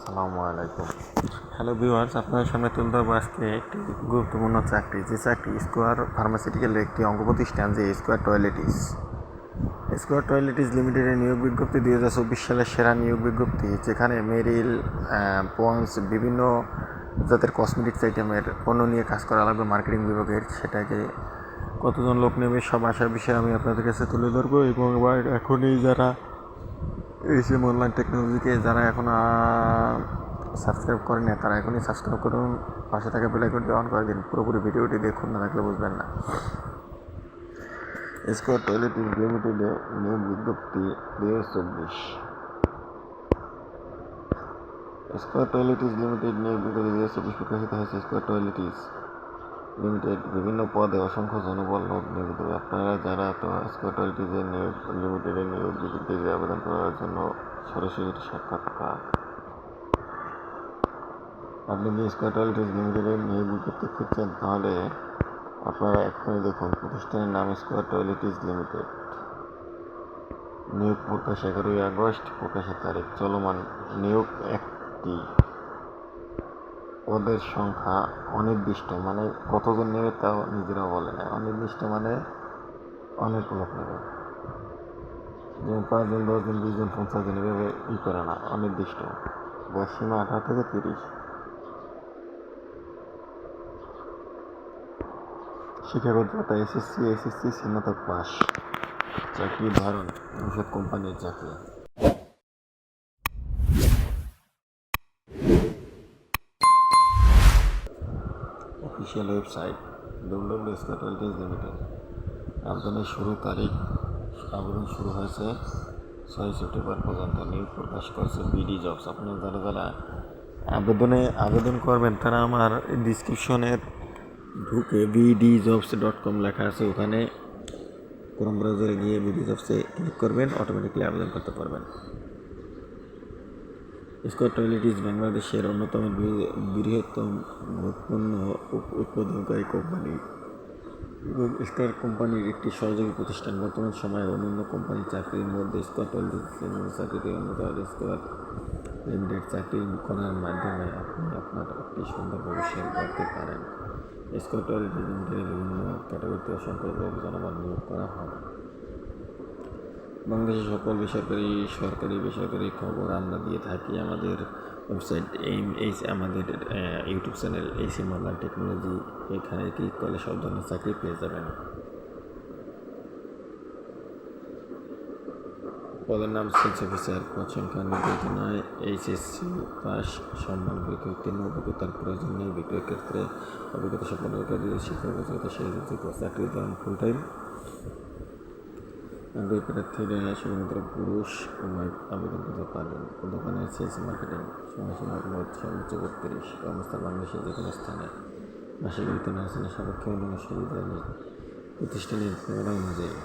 আসসালামু আলাইকুম। Hello viewers, আপনাদের সামনে তুলে ধরবো আজকে একটি গুরুত্বপূর্ণ চাকরি, যে চাকরি স্কোয়ার ফার্মাসিউটিক্যাল একটি অঙ্গ প্রতিষ্ঠান, যে স্কোয়ার টয়লেটিস স্কোয়ার টয়লেটিস লিমিটেডের নিয়োগ বিজ্ঞপ্তি দুই হাজার চব্বিশ সালের সেরা নিয়োগ বিজ্ঞপ্তি, যেখানে মেরিল পন্স বিভিন্ন জাতের কসমেটিক্স আইটেমের পণ্য নিয়ে কাজ করা লাগবে মার্কেটিং বিভাগের। সেটাকে কতজন লোক নেবে সব আসার বিষয়ে আমি আপনাদের কাছে তুলে ধরবো এবং এবার এখনই যারা এসএম অনলাইন টেকনোলজিকে যারা এখন সাবস্ক্রাইব করেন না, তারা এখনই সাবস্ক্রাইব করুন, পাশে থাকা বেলাইকনটি অন করে দিন, পুরোপুরি ভিডিওটি দেখুন, না থাকলে বুঝবেন না। স্কোয়ার টয়লেট লিমিটেডে নিয়োগ বিজ্ঞপ্তি দুই চব্বিশ। স্কোয়ার টয়লেটিস লিমিটেড নিয়োগ বিজ্ঞপ্তি হাজার চব্বিশ প্রকাশিত হয়েছে। স্কোয়ার টয়লেটিস লিমিটেড বিভিন্ন পদে অসংখ্য জনবল লোক নিয়োজিত। হবে। আপনারা যারা স্কোয়ার টয়লেটিসের নিয়োগ লিমিটেডের নিয়োগ বিজ্ঞপ্তিতে আবেদন করার জন্য সরাসরি সাক্ষাৎকার আপনি যদি স্কোয়ার লিমিটেডের নিয়োগ বিজ্ঞপ্তি খুঁজছেন তাহলে আপনারা এক্ষুনি দেখুন, প্রতিষ্ঠানের নাম স্কোয়ার টয়লেটিস লিমিটেড। নিয়োগ প্রকাশ এগারোই আগস্ট, প্রকাশের তারিখ চলমান নিয়োগ একটি। পদের সংখ্যা অনির্দিষ্ট মানে কতজন নেবে তাও নিজেরাও বলে না। অনির্দিষ্ট মানে অনেক লোক নেবে। যেমন পাঁচজন, দশজন, বিশজন পঞ্চাশ জন এভাবে ই করে না, অনির্দিষ্ট। বয়স সীমা আঠারো থেকে তিরিশ। শিক্ষাগত এসএসসি এসএসসি স্নাতক পাস চাকরির ধরন ঔষধ কোম্পানির চাকরি। অফিসিয়াল ওয়েবসাইট ডব্লিউডব্লিউ স্কটল্টিজ লিমিটেড আবেদনের শুরু তারিখ, আবেদন শুরু হয়েছে ছয় সেপ্টেম্বর পর্যন্ত। নিয়োগ প্রকাশ করেছে বিডি জবস আপনারা যারা যারা আবেদনে আবেদন করবেন, তারা আমার ডিসক্রিপশনের ঢুকে বিডি জবস ডট কম লেখা আছে। ওখানে ক্রোম ব্রাউজারে গিয়ে বিডি জবসে ক্লিক করবেন অটোমেটিকলি আবেদন করতে পারবেন। স্কট টয়লেটিস বাংলাদেশের অন্যতম বৃহত্তম পণ্য উৎ- উৎপাদনকারী কোম্পানি এবং স্কয়ার কোম্পানির একটি সহযোগী প্রতিষ্ঠান। বর্তমান সময়ে অন্যান্য কোম্পানির চাকরির মধ্যে স্কয়ার টয়লেটিসের মধ্যে চাকরিটি অন্যতম স্কয়ার লিমিটেড চাকরি করার মাধ্যমে আপনি আপনার একটি সুন্দর ভবিষ্যৎ করতে পারেন। বিভিন্ন ক্যাটাগরিতে অসংখ্য লোক জনবল নিয়োগ করা হয়। বাংলাদেশের সকল বেসরকারি, সরকারি, বেসরকারি খবর আমরা দিয়ে থাকি আমাদের ওয়েবসাইট এম এইচ আমাদের YouTube channel H M online technology এখানে ক্লিক করলে সব ধরনের চাকরি পেয়ে যাবেন। পদের নাম সেলস অফিসার পদ সংখ্যা নির্বাচনায় এইচএসসি পাস সম্মান বিক্রয়োত্তীর্ণ অভিজ্ঞতার প্রয়োজন নেই। বিক্রয় ক্ষেত্রে অভিজ্ঞতা সম্পন্ন শিক্ষাগত সেই চাকরি ধরন ফুল টাইম আগ্রহী প্রার্থীরা শুধুমাত্র পুরুষ আবেদন করতে পারবেন দোকানে সেলস মার্কেটিং সময়সীমা মোট সর্বোচ্চ বত্রিশ, কর্মস্থল বাংলাদেশের যে কোনো স্থানে। মাসিক বেতন আসলে সাপেক্ষে অন্যান্য সুবিধা প্রতিষ্ঠানের অনুযায়ী।